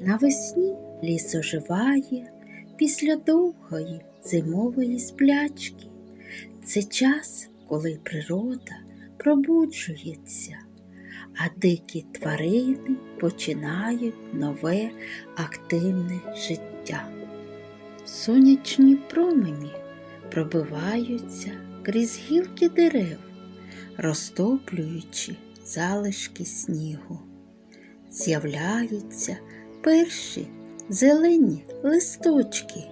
Навесні ліс оживає після довгої зимової сплячки. Це час, коли природа пробуджується, а дикі тварини починають нове активне життя. Сонячні промені пробиваються крізь гілки дерев, розтоплюючи залишки снігу. З'являються перші зелені листочки,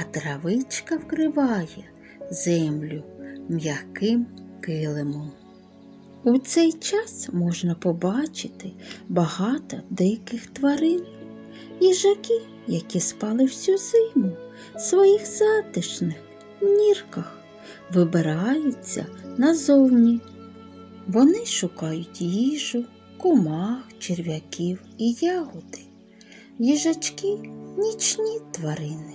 а травичка вкриває землю м'яким килимом. У цей час можна побачити багато диких тварин, їжаки, які спали всю зиму в своїх затишних нірках, вибираються назовні. Вони шукають їжу, комах, черв'яків і ягоди. Їжачки нічні тварини,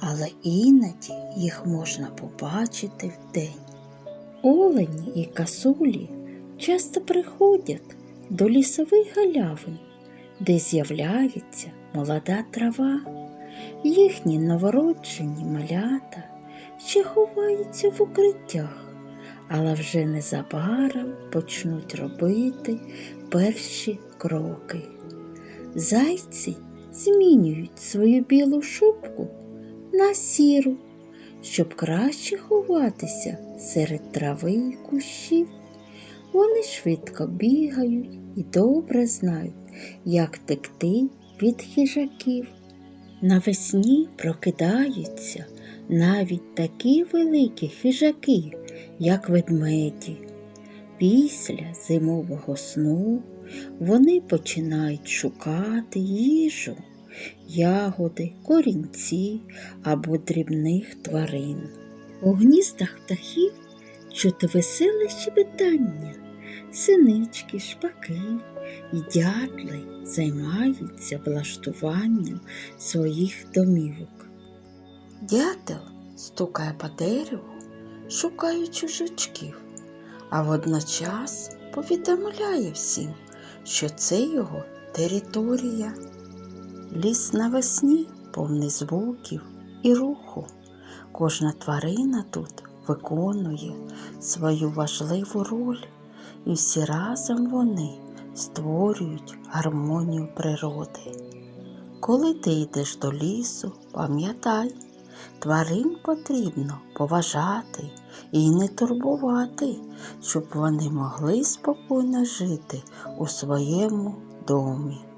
але іноді їх можна побачити вдень. Олені і касулі часто приходять до лісових галявин, де з'являється молода трава. Їхні новороджені малята ще ховаються в укриттях, але вже незабаром почнуть робити перші кроки. Зайці змінюють свою білу шубку на сіру, щоб краще ховатися серед трави і кущів. Вони швидко бігають і добре знають, як текти від хижаків. Навесні прокидаються навіть такі великі хижаки, як ведмеді. Після зимового сну вони починають шукати їжу, ягоди, корінці або дрібних тварин. У гніздах птахів чути веселе щебетання, синички, шпаки і дятли займаються влаштуванням своїх домівок. Дятел стукає по дереву, шукаючи жучків, а водночас повідомляє всім, що це його територія. Ліс навесні повний звуків і руху. Кожна тварина тут виконує свою важливу роль, і всі разом вони створюють гармонію природи. Коли ти йдеш до лісу, пам'ятай, тварин потрібно поважати і не турбувати, щоб вони могли спокійно жити у своєму домі.